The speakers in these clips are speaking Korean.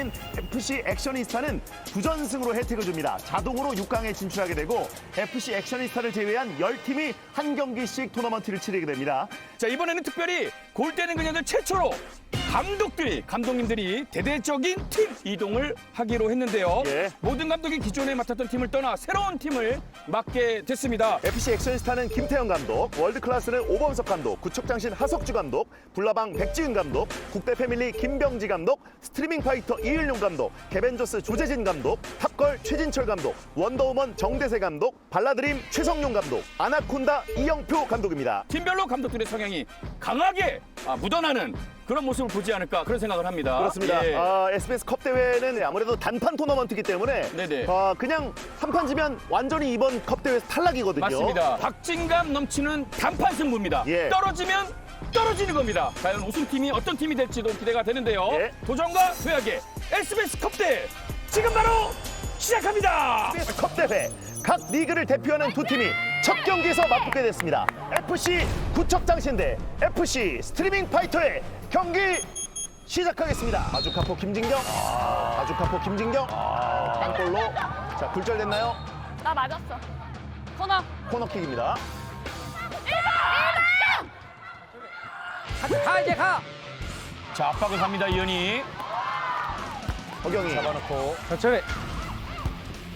상대하는 FC 액션이스타는 9전승으로 혜택을 줍니다. 자동으로 6강에 진출하게 되고 FC 액션이스타를 제외한 10팀이 한 경기씩 토너먼트를 치르게 됩니다. 자 이번에는 특별히 골 때는 그녀들 최초로 감독들이 감독님들이 대대적인 팀 이동을 하기로 했는데요. 예. 모든 감독이 기존에 맡았던 팀을 떠나 새로운 팀을 맡게 됐습니다. FC 액션스타는 김태형 감독, 월드클래스는 오범석 감독, 구척장신 하석주 감독, 불나방 백지은 감독, 국대 패밀리 김병지 감독, 스트리밍 파이터 이일용 감독, 개벤저스 조재진 감독, 탑걸 최진철 감독, 원더우먼 정대세 감독, 발라드림 최성용 감독, 아나콘다 이영표 감독입니다. 팀별로 감독들의 성향이 강하게 아, 묻어나는 그런 모습을 보지 않을까 그런 생각을 합니다. 그렇습니다. 예. 아, SBS 컵 대회는 아무래도 단판 토너먼트이기 때문에 네네. 아, 그냥 한 판 지면 완전히 이번 컵 대회에서 탈락이거든요. 맞습니다. 박진감 넘치는 단판 승부입니다. 예. 떨어지면 떨어지는 겁니다. 과연 우승팀이 어떤 팀이 될지도 기대가 되는데요. 예. 도전과 도약의 SBS 컵대 지금 바로 시작합니다. SBS 컵 대회 각 리그를 대표하는 두 팀이 첫 경기에서 맞붙게 됐습니다. FC 구척장신 대 FC 스트리밍 파이터의 경기 시작하겠습니다. 아주카포 김진경, 아주카포 김진경, 땅볼로 자 굴절됐나요? 나 맞았어. 코너. 코너킥입니다. 가 이제 가. 자 압박을 합니다 이현이. 허경이. 잡아놓고 천천히.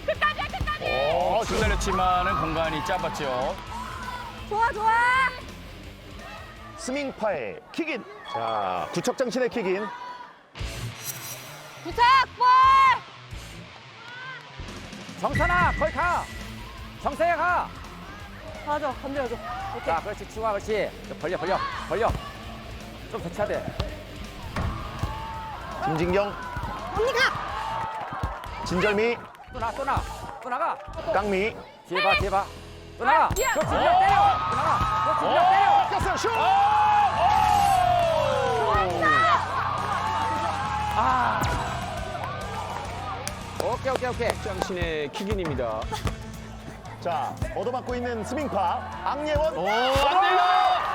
끝까지야, 끝까지. 어, 기다렸지만은 공간이 짧았죠. 좋아, 좋아. 스밍파의 킥인. 자 구척장신의 킥인. 부착, 볼. 정선아 거기 가. 정세야 가. 맞아, 건드려줘. 자 그렇지 추가 그렇지. 벌려 벌려 벌려. 좀 대치해야 돼. 김진경, 언니가. 진절미, 또 나 또 나. 또 나가. 깡미. 뒤에 봐 뒤에 봐. 미안. 그렇지 그냥 때려. 또 나가. 그렇지 그냥 때려. 꼈어요 슛. 아. 오케이 오케이 오케이. 장신의 킥인입니다. 자 얻어맞고 있는 스밍파 악예원. 오, 안 돼요.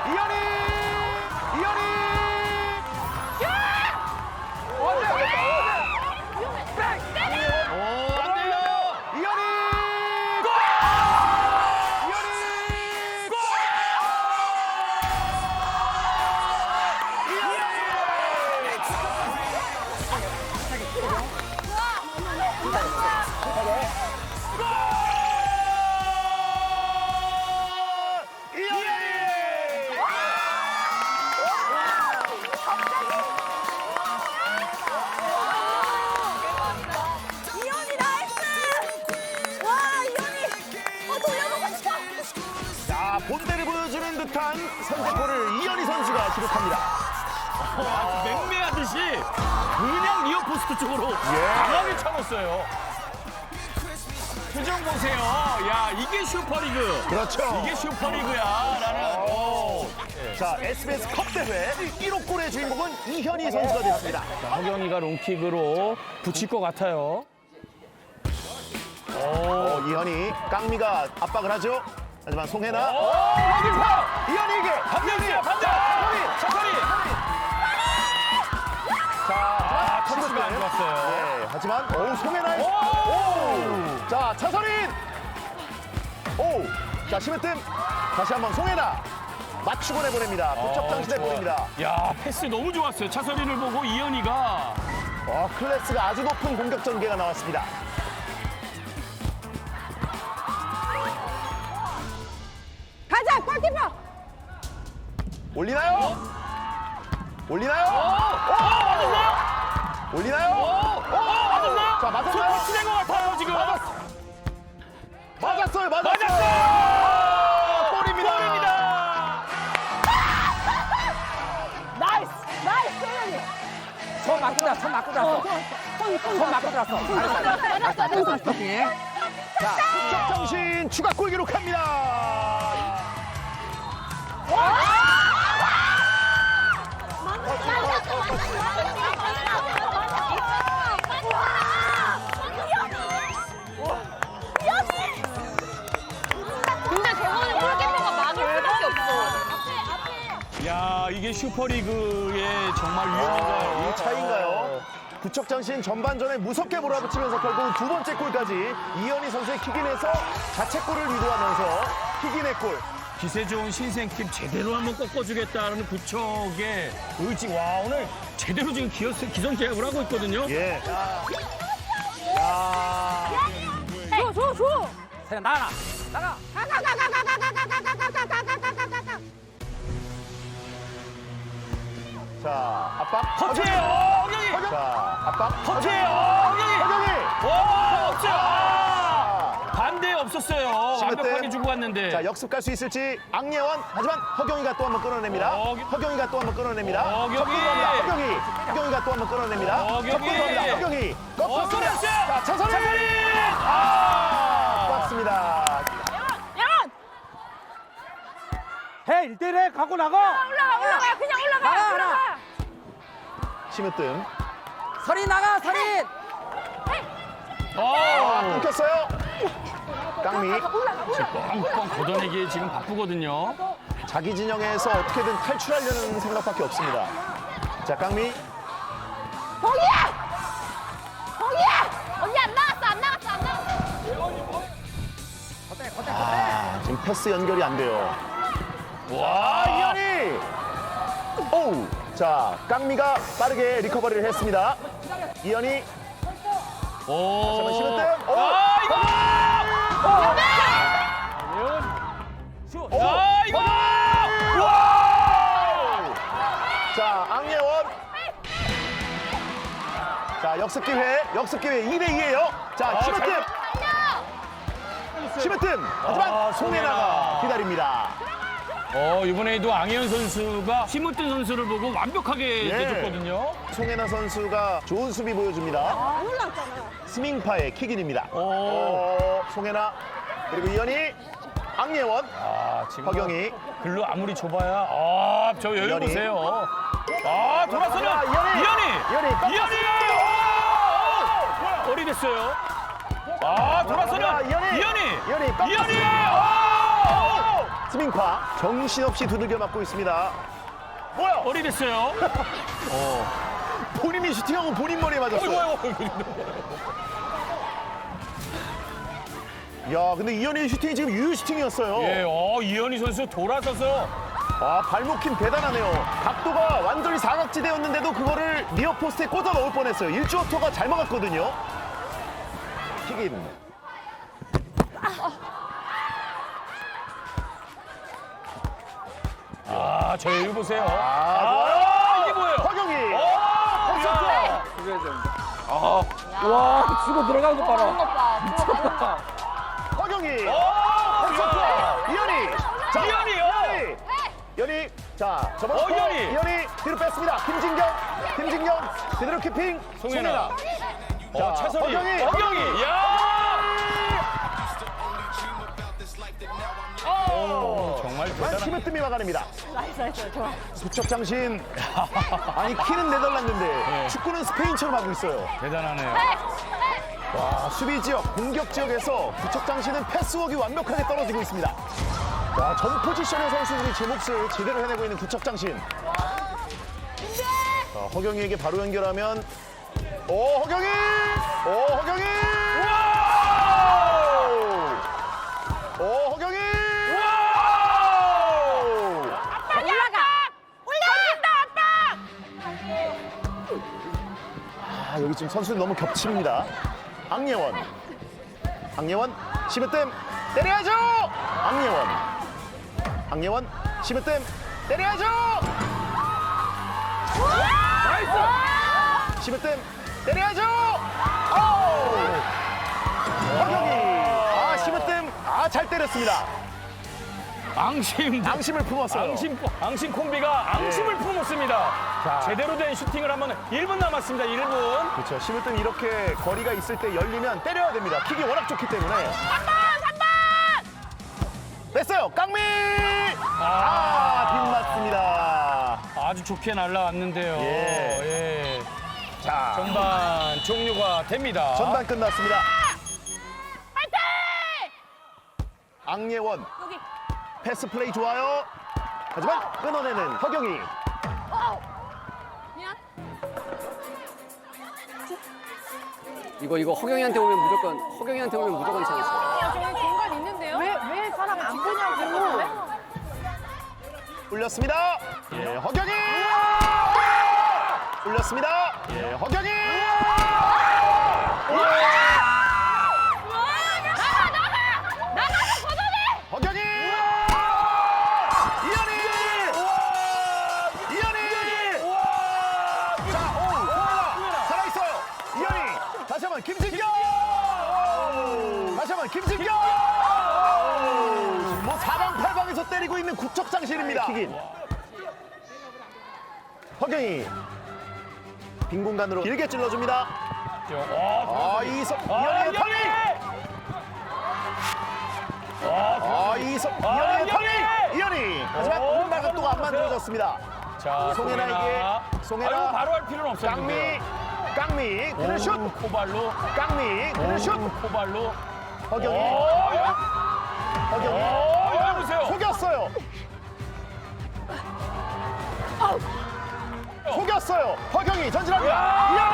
이현이! 이현이! 합니다. 아, 맹매하듯이 그냥 리어포스트 쪽으로 강하게 차었어요. 표정 보세요. 야, 이게 슈퍼리그. 그렇죠. 이게 슈퍼리그야. 라는. 오. 자, SBS 컵 대회 1호 골의 주인공은 이현이 선수가 됐습니다. 자, 허경이가 롱킥으로 붙일 것 같아요. 어, 이현이 깡미가 압박을 하죠. 하지만 송혜나 오! 이현이에게 반대입니다, 반대! 차선이! 자, 아, 터치가 안 좋았어요. 네, 하지만 오 송혜나의 오! 오! 자 차선인 오! 자 심으뜸 다시 한번 송혜나 맞추고 내보냅니다. 부쩍장신의 좋아요. 골입니다. 야, 패스 너무 좋았어요. 차선이를 보고 이현이가. 와 클래스가 아주 높은 공격 전개가 나왔습니다. 올리나요? 올리나요? 오! 올리나요? 맞았나요? 자 맞았나요? 손 치는 것 같아요, 지금. 맞았어요, 맞았어요. 맞았어요! 골입니다. 골입니다! 나이스. 나이스, 이현이. 손 맞고 들어. 손 맞고 들어왔어. 손 맞고 들어왔어. 맞았어, 맞았어. 자 정신 추가골 기록합니다. 야 이게 슈퍼리그의 정말 위험한 아, 이 차인가요? 구척장 씨는 전반전에 무섭게 몰아붙이면서 결국 두 번째 골까지 이현희 선수의 킥인에서 자책골을 유도하면서 킥인의 골 기세 좋은 신생팀 제대로 한번 꺾어주겠다는 구척의 의지. 와, 오늘 제대로 지금 기어, 기선 제압을 하고 있거든요. 예. 줘, 줘, 줘. 그냥 나가라. 나가. 가가가가가가가가가가가가가가가가. 자, 압박. 허재! 허정이! 자, 압박. 허재! 허정이! 허정이! 와, 허재! 없었어요. 완벽하게 때. 주고 갔는데. 자, 역습 갈 수 있을지 악예원. 하지만 허경이가 또 한 번 끊어냅니다. 허경이. 허경이가 또 한 번 끊어냅니다. 허경이. 첫 번으로 합니다. 허경이. 허경이가 또 한 번 끊어냅니다. 허경이. 첫 번으로 합니다. 허경이. 어, 꺾었습니다. 끊었어요. 자, 차선이. 차선이. 아. 꺾습니다. 연! 해 1대1 갖고 나가. 올라가 올라가 그냥 올라가 나가, 올라가. 심으뜸. 서린 나가 서린. 어. 끊겼어요. 깡미. 올라가. 뻥뻥 걷어내기에 지금 바쁘거든요. 자기 진영에서 어떻게든 탈출하려는 생각밖에 없습니다. 자, 깡미. 거기야! 거기야! 언니 안 나갔어 안 나갔어 안 나갔어. 아, 지금 패스 연결이 안 돼요. 와, 아, 이현이! 오우! 자, 깡미가 빠르게 리커버리를 했습니다. 이현이. 오. 잠깐만, 심으뜸. 오! 역습 기회. 역습 기회 2대 2예요. 자, 아, 심으뜸. 잘- 심으뜸. 하지만 아, 송혜나가 송혜나. 기다립니다. 어, 이번에도 앙현 선수가 심으뜬 선수를 보고 완벽하게 예. 내줬거든요. 송혜나 선수가 좋은 수비 보여줍니다. 안 올라왔잖아요. 스밍파의 킥인입니다. 오. 어, 송혜나 그리고 이현이 앙예원 아, 지금 허경이 글로 아무리 좁아야 아, 저 여유 이현이. 보세요. 아, 돌아서는 아, 이현이. 이현이. 이현이 이현이. 됐어요. 아, 돌아서는 아, 이현이. 이현이. 이현이 이현이. 오! 스밍파 정신없이 두들겨 맞고 있습니다. 뭐야? 거리 됐어요. 본인이 슈팅하고 본인 머리에 맞았어요. 어이구, 어이구. 야, 근데 이현이의 슈팅이 지금 유유 슈팅이었어요. 예, 어, 이현이 선수 돌아서서 아, 발목힘 대단하네요. 각도가 완전히 사각지대였는데도 그거를 니어 포스트에 꽂아 넣을 뻔했어요. 일주어터가 잘 막았거든요. 킥인. 아, 저 여유 보세요. 아, 아, 이게 뭐예요? 허경이. 오, 야. 와 치고 들어가는 거 봐라. 것 봐. 허경이. 오, 야. 이현이. 자, 이현이, 이현이. 이현이. 자, 저번 어, 이현이. 이현이 뒤로 뺐습니다. 김진경. 김진경. 제대로 키핑. 송혜나. 송혜나. 어, 자, 차선이. 허경이. 허경이. 야! 오, 정말 만 대단한. 힘을 뜸이 막아냅니다. 나이스 나이스 좋아. 부척 장신. 아니 키는 네덜란드인데 네. 축구는 스페인처럼 하고 있어요. 대단하네요. 와 수비 지역, 공격 지역에서 부척 장신은 패스웍이 완벽하게 떨어지고 있습니다. 와, 전 포지션의 선수들이 제 몫을 제대로 해내고 있는 부척 장신. 자, 허경이에게 바로 연결하면 오 허경이! 오 허경이! 오! 오 허경이! 오! 올라가. 올라간다 아빠. 아, 여기 지금 선수들 너무 겹칩니다. 악예원. 악예원, 시브댐, 때려야죠! 악예원. 악예원, 시브댐, 때려야죠! 나이스! 시브댐, 때려야죠! 오! 허경이. 아, 시브댐, 아, 잘 때렸습니다. 앙심. 앙심을 품었어요. 앙심, 앙심 콤비가 앙심을 품었습니다. 자. 제대로 된 슈팅을 한번 1분 남았습니다. 1분. 그렇죠. 시브댐 이렇게 거리가 있을 때 열리면 때려야 됩니다. 킥이 워낙 좋기 때문에. 3번 3번. 뺐어요. 깡미! 아, 빗맞습니다. 아주 좋게 날라왔는데요. 예. 예. 자, 전반 종료가 됩니다. 전반 끝났습니다. 악예원 여기. 패스 플레이 좋아요. 하지만 끊어내는 허경이. 어. 미안. 이거 이거 허경이한테 오면 무조건 허경이한테 오면 무조건 찬스. 저기 공간 있는데요? 왜, 왜 사람 안 보냐고. 올렸습니다. 예, 허경이! 올렸습니다. 예, 허경이! 빈 공간으로 길게 찔러줍니다. 어, 아, 이석 아, 이현이의 이현이! 터닝! 아, 이석 이현이의 터닝! 이현이! 하지만 어, 오른발 각도가 안 보세요. 만들어졌습니다. 자, 송혜나에게, 송혜나. 아유, 바로 할 필요는 없어요. 깡미. 깡미, 그는 슛! 오, 코발로. 깡미, 그는 슛! 오, 코발로. 허경이. 허경이. 속였어요. 속였어요. 허경이 전진합니다. 야! 이현이!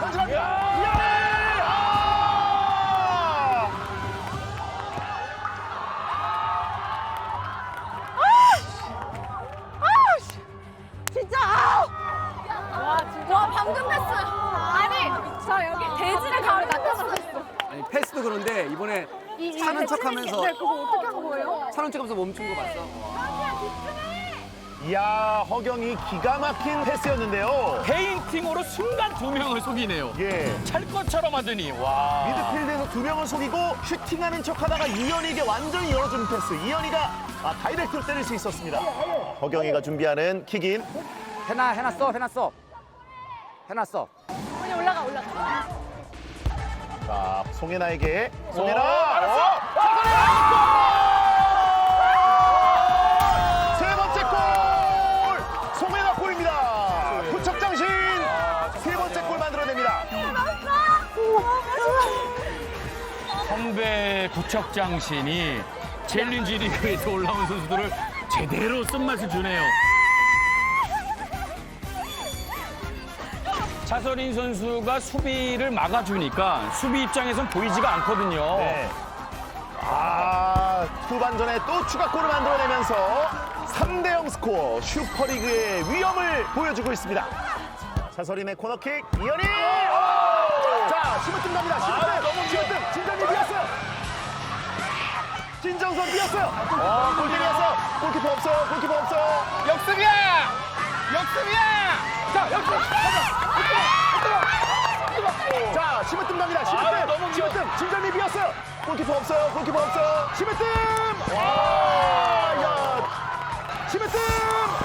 전진합니다. 야! 이현이! 아! 진짜! 아우! 와, 진짜. 와, 방금 됐어요. 아니, 저 여기 돼지를 가을 나타났어. 아니 패스도 그런데 이번에 이- 이 차는 대충 척하면서 네, 그거 어떻게 한 거예요? 차는 척하면서 멈춘 거 봤어. 이야, 허경이 기가 막힌 패스였는데요. 페인팅으로 순간 두 명을 속이네요. 예. 찰 것처럼 하더니 와. 미드필드에서 두 명을 속이고 슈팅하는 척하다가 이현이에게 완전히 열어주는 패스. 이현이가 아, 다이렉트로 때릴 수 있었습니다. 허경이가 준비하는 킥인. 해놔 해놨어 해놨어 해놨어. 언니 올라가, 올라가. 자, 송혜나에게 송혜나. 오, 알았어. 어, 세 척장신이 챌린지 리그에서 올라온 선수들을 제대로 쓴맛을 주네요. 차선인 선수가 수비를 막아주니까 수비 입장에선 보이지가 않거든요. 네. 아, 후반전에 또 추가골을 만들어내면서 3대 0 스코어 슈퍼리그의 위험을 보여주고 있습니다. 차서린의 코너킥 이현이 자 심으뜸 갑니다 심으뜸 심으뜸 진정이 비었어요 진정선 비었어요. 어, 골대리였어 골키퍼 없어요. 골키퍼 없어요. 역습이야! 역습이야! 자, 역습! 자 심으뜸 갑니다. 아유, 심으뜸! 심으뜸! 진정이 비었어요. 골키퍼 없어요. 골키퍼 없어요. 심으뜸! 와야 심으뜸!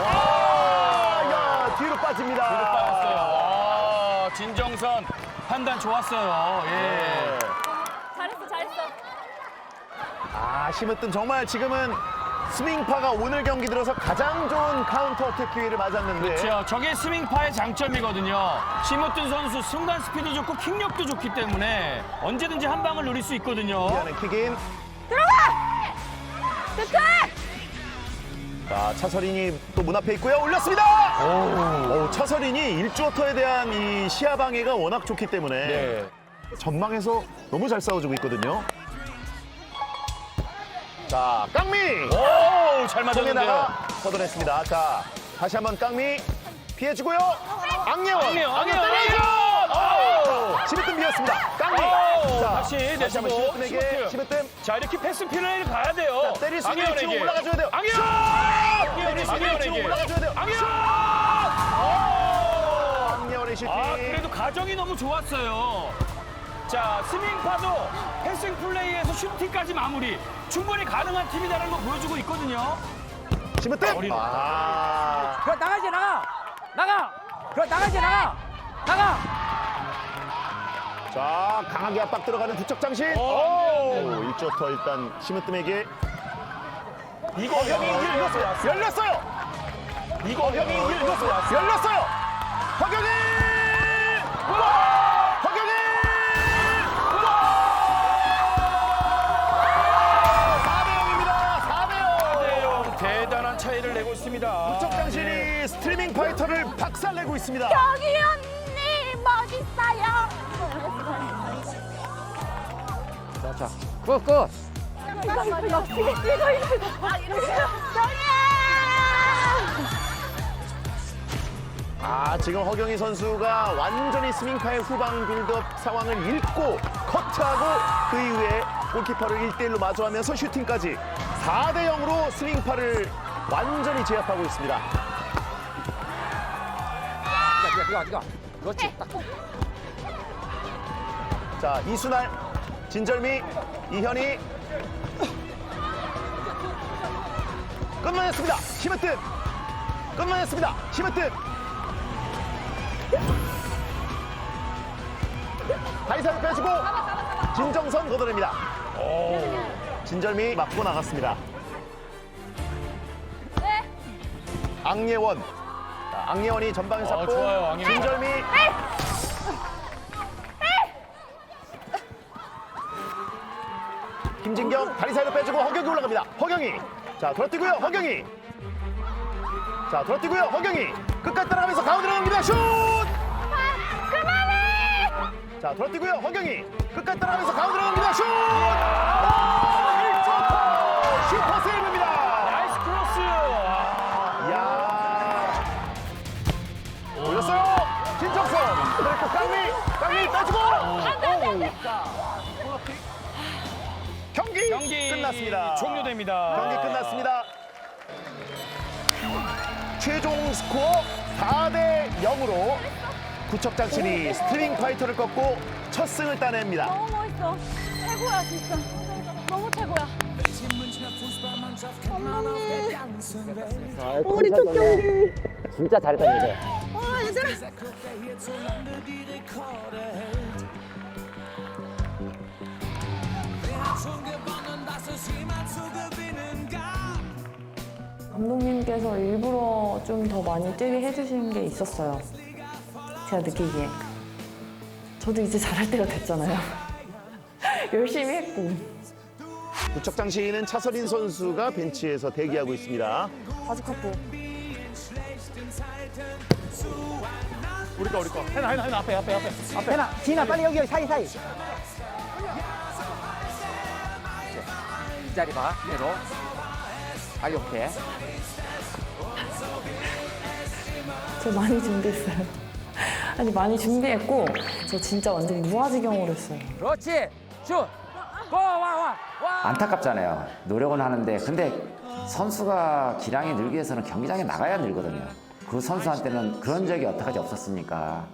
와 야 뒤로 빠집니다. 빠졌어요. 와, 진정선. 판단 좋았어요. 예. 아, 심으뜸 정말 지금은 스밍파가 오늘 경기 들어서 가장 좋은 카운터 어택 기회를 맞았는데 그렇죠. 저게 스윙파의 장점이거든요. 심으뜬 선수 순간 스피드 좋고 킥력도 좋기 때문에 언제든지 한 방을 노릴 수 있거든요. 이하는 킥인. 됐다! 자, 차서린이 또 문 앞에 있고요. 올렸습니다. 오, 차서린이 일주어터에 대한 이 시야 방해가 워낙 좋기 때문에 네. 전망에서 너무 잘 싸워주고 있거든요. 자, 깡미. 오, 잘 맞았는데요. 송에다가 걷어냈습니다. 자, 다시 한번 깡미 피해주고요. 악예원. 악예원, 악예원. 때리죠. 자, 심으뜸 비었습니다. 깡미. 오, 자, 다시 다시 한번 내주고, 심으뜸. 심으뜸. 자, 이렇게 패스 필을 가야 돼요. 자, 때릴 수 있는 악예원에게. 위치로 올라가줘야 돼요. 악예원! 때릴 수 있는 위치로 악예원에게. 올라가줘야 돼요. 악예원! 악예원의 슈팅. 아, 그래도 가정이 너무 좋았어요. 자, 스밍파도 패싱 플레이에서 슈팅까지 마무리. 충분히 가능한 팀이라는 거 보여주고 있거든요. 심으뜸. 머리로. 아, 그럼 나가지 나가 나가. 그럼 나가지 나가 나가. 자, 강하게 압박 들어가는 부척장신. 오. 오, 일주어터 일단 심으뜸에게 이거 허경이 열렸어요. 열렸어요. 이거 허경이 열렸어요. 열렸어요. 허경이. 파이터를 박살내고 있습니다. 여기 언니 멋있어요. 자, 자. 굿, 굿. 이거 이거 이거 이거 이거 아 이렇게. 아 지금 허경희 선수가 완전히 스밍파의 후방 빌드업 상황을 읽고 커트하고 그 이후에 골키퍼를 1대1로 마주하면서 슈팅까지 4대 0으로 스밍파를 완전히 제압하고 있습니다. 이거, 이거. 그렇지. 딱. 자 이순알, 진절미, 이현이 끝만했습니다. 심으뜸 끝만했습니다. 심으뜸 다이사를 빼주고 진정선 걷어냅니다. 진절미 맞고 나갔습니다. 네. 악예원 자, 악예원이 전방에 잡고 좋아요, 악예원. 진절미 김진경 다리 사이로 빼주고 허경이 올라갑니다. 허경이 자 돌아뛰고요. 허경이 자 돌아뛰고요. 허경이 끝까지 따라가면서 가운데로 갑니다. 슛! 그만해. 자 돌아뛰고요. 허경이 끝까지 따라가면서 가운데로 갑니다. 슛! 깡미 깡미 빼주고 경기, 경기 끝났습니다. 종료됩니다. 경기 끝났습니다. 최종 스코어 4대 0으로 구척장신이 스트링 파이터를 꺾고 첫 승을 따냅니다. 너무 멋있어. 최고야 진짜. 너무 최고야. 우리 첫 경기. 진짜 잘했다, 이제. 와 얘들아. 감독님께서 일부러 좀 더 많이 뛰게 해주신 게 있었어요. 제가 느끼기에. 저도 이제 잘할 때가 됐잖아요. 열심히 했고. 구척장신은 차서린 선수가 벤치에서 대기하고 있습니다. 바지 카포. 우리 거 우리 거. 해나 해나 해나 앞에 앞에 앞에. 앞에. 해나, 지나 빨리 여기, 여기 사이, 사이. 이 자리 봐, 그대로. 빨리 오케이. 저 많이 준비했어요. 아니 많이 준비했고 저 진짜 완전히 무아지경으로 했어요. 그렇지. 슛. 고, 와, 와, 와. 안타깝잖아요. 노력은 하는데 근데 선수가 기량이 늘기 위해서는 경기장에 나가야 늘거든요. 그 선수한테는 그런 적이 어떡하지 없었으니까.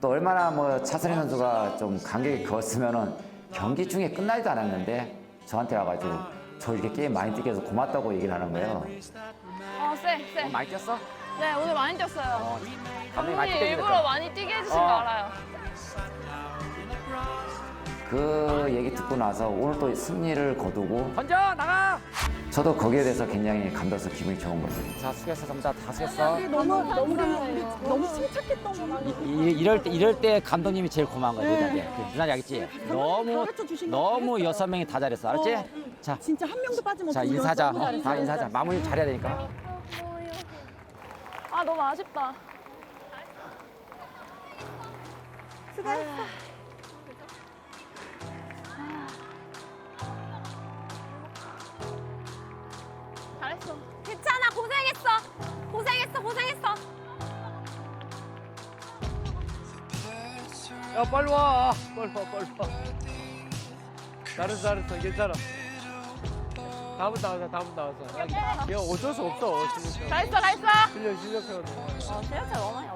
또 얼마나 뭐 차선희 선수가 좀 간격이 그었으면은 경기 중에 끝나지도 않았는데 저한테 와가지고 저 이렇게 게임 많이 뛰게 해서 고맙다고 얘기를 하는 거예요. 어 쎄, 쎄. 많이 뛰었어? 네 오늘 많이 뛰었어요. 어, 감독님 많이 뛰게 일부러. 많이 뛰게 해주신 어. 거 알아요. 그 얘기 듣고 나서 오늘 또 승리를 거두고 던져, 나가. 저도 거기에 대해서 굉장히 감동해서 기분이 좋은 거죠. 자, 수고했어, 전부 다, 다 수고했어. 너무 너무 우리 너무 침착했던 거 이, 이럴 때 이럴 때 감독님이 제일 고마운 거야 누나한테. 그 누나한테 알겠지? 너무 너무 여섯 명이 다 잘했어, 알았지? 자, 진짜 한 명도 빠짐없이 자 인사하자. 어, 다 인사하자. 마무리 잘해야 되니까. 아 너무 아쉽다. 잘했어. 괜찮아 고생했어. 고생했어 고생했어. 야 빨리 와. 빨리 와 빨리 와. 잘했어 잘했어 괜찮아. 다음은 나와서 다음은 나와서. 야 어쩔 수 없어. 진짜. 잘했어 잘했어. 실력 실력 세워. 어 실력차 너무